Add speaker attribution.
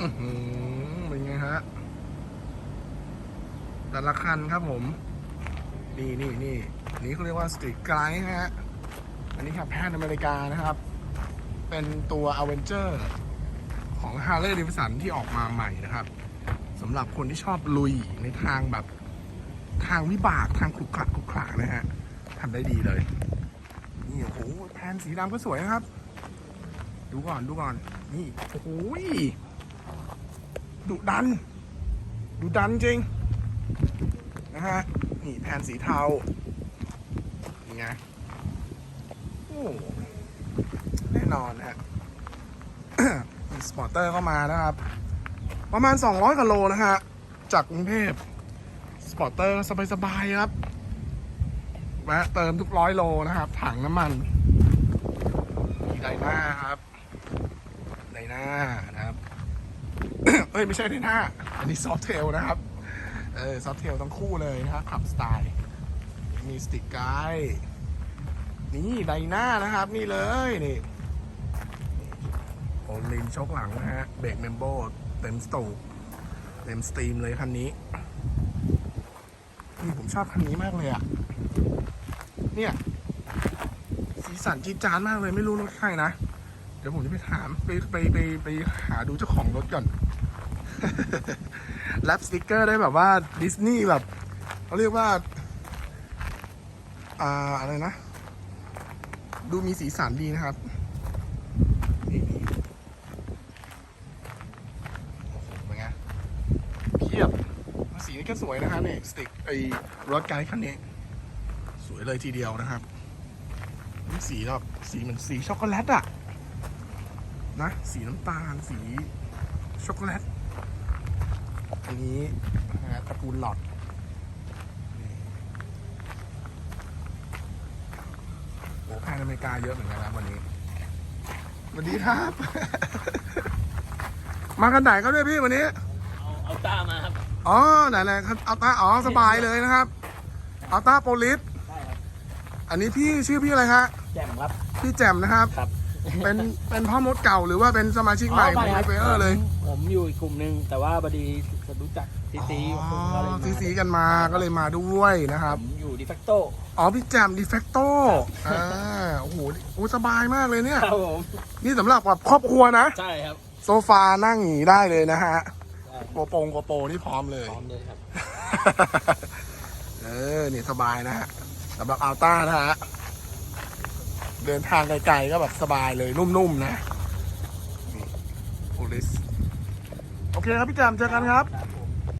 Speaker 1: อื้อหือเป็นไงฮะ แต่ละคันครับผม นี่นี่นี่นี่เขาเรียกว่าสตรีทไกด์ฮะ อันนี้ครับแพทย์อเมริกานะครับ เป็นตัว a v e n g e r ของ Harley Davidson ที่ออกมาใหม่นะครับสำหรับคนที่ชอบลุยในทางแบบทางวิบากทางขรุขระขรุขระนะฮะทำได้ดีเลย นี่โอ้โหแผ่นสีดำก็สวยนะครับ ดูก่อนดูก่อน นี่ โอ้โหย ดุดัน ดุดันจริง นะฮะ นี่แผ่นสีเทานี่ไงโอ้แน่นอนฮะสปอร์เตอร์เข้ามานะครับ ประมาณ 200กิโลนะฮะ จากกรุงเทพสปอร์เตอร์สบายๆครับแวะเติมทุกร้อยโลนะครับ ถังน้ำมันมีไดหน้าครับ ไดหน้านะครับ เอ้ยไม่ใช่ไดหน้า อันนี้ซอฟเทลนะครับ เออซอฟเทลทั้งคู่เลยนะครับขับสไตล์มีสติกไกด์นี่ไดหน้านะครับ นี่เลยนี่โอลินชกหลังนะฮะเบรกเมมโบเต็มสตกเต็มสตรีมเลยคันนี้นี่ผมชอบคันนี้มากเลยอะเนี่ยสีสันจีจาดมากเลยไม่รู้รถใครนะ เดี๋ยวผมจะไปถามไปไปไปไปหาดูเจ้าของรถก่อน รปสติกเกอร์ได้แบบว่าดิสนีย์แบบเขาเรียกว่า อ่า อะไรนะ ดูมีสีสันดีนะครับนี่โอ้โหเป็นไงเพียบ สีนี้ก็สวยนะฮะเนี่ยสติกไอรถไกด์คันนี้ สวยเลยทีเดียวนะครับสีแบบสีเหมือนสีช็อกโกแลตอะนะ สีน้ำตาล สีช็อกโกแลต อันนี้นะฮะตระกูลหลอดนี่โอ้แพนอเมริกาเยอะเหมือนกันนะวันนี้สวัสดีครับ มากันไหนครับเนี่ยพี่วันนี้
Speaker 2: เอาเอาต้ามาครับ
Speaker 1: อ๋อไหนๆครับเอาต้าอ๋อสบายเลยนะครับ เอาต้าโปลิส
Speaker 2: ได้ครับ
Speaker 1: อันนี้พี่ชื่อพี่อะไรฮะ
Speaker 2: แจ่มครับ
Speaker 1: พี่แจ่มนะครับ
Speaker 2: ครับ
Speaker 1: เป็นเป็นพ่อมดเก่าหรือว่าเป็นสมาชิกใหม่ของ
Speaker 2: ค
Speaker 1: ไอ
Speaker 2: รับ
Speaker 1: เฟอร์เลย
Speaker 2: ผมผมอยู่อีกกลุ่มหนึ่งแต่ว่าพอดีจะรู้จักซีซี
Speaker 1: อ๋
Speaker 2: ผมก็เลย
Speaker 1: อ
Speaker 2: มา
Speaker 1: ซีซีกันมาก็เลยมาด้วยนะครับ
Speaker 2: ผมอยู่ดิแฟกโต
Speaker 1: อ๋อพี่แจมดีเฟกโตอ่าโอ้โหโอ้สบายมากเลยเนี่ย
Speaker 2: ครับผม
Speaker 1: นี่สำหรับแบบครอบครัวนะ
Speaker 2: ใช่ครับ
Speaker 1: โซฟานั่งอย่างนี้ได้เลยนะฮะ
Speaker 2: ใช่
Speaker 1: โกโปงโกโปนี่พร้อมเลย
Speaker 2: พร้อมเลยครับ
Speaker 1: เออ นี่สบายนะฮะสำหรับอัลต้านะฮะ เดินทางไกลๆก็แบบสบายเลยนุ่มๆนะนี่โพลิสโอเคครับพี่แจมเจอกันครับ
Speaker 2: ครับ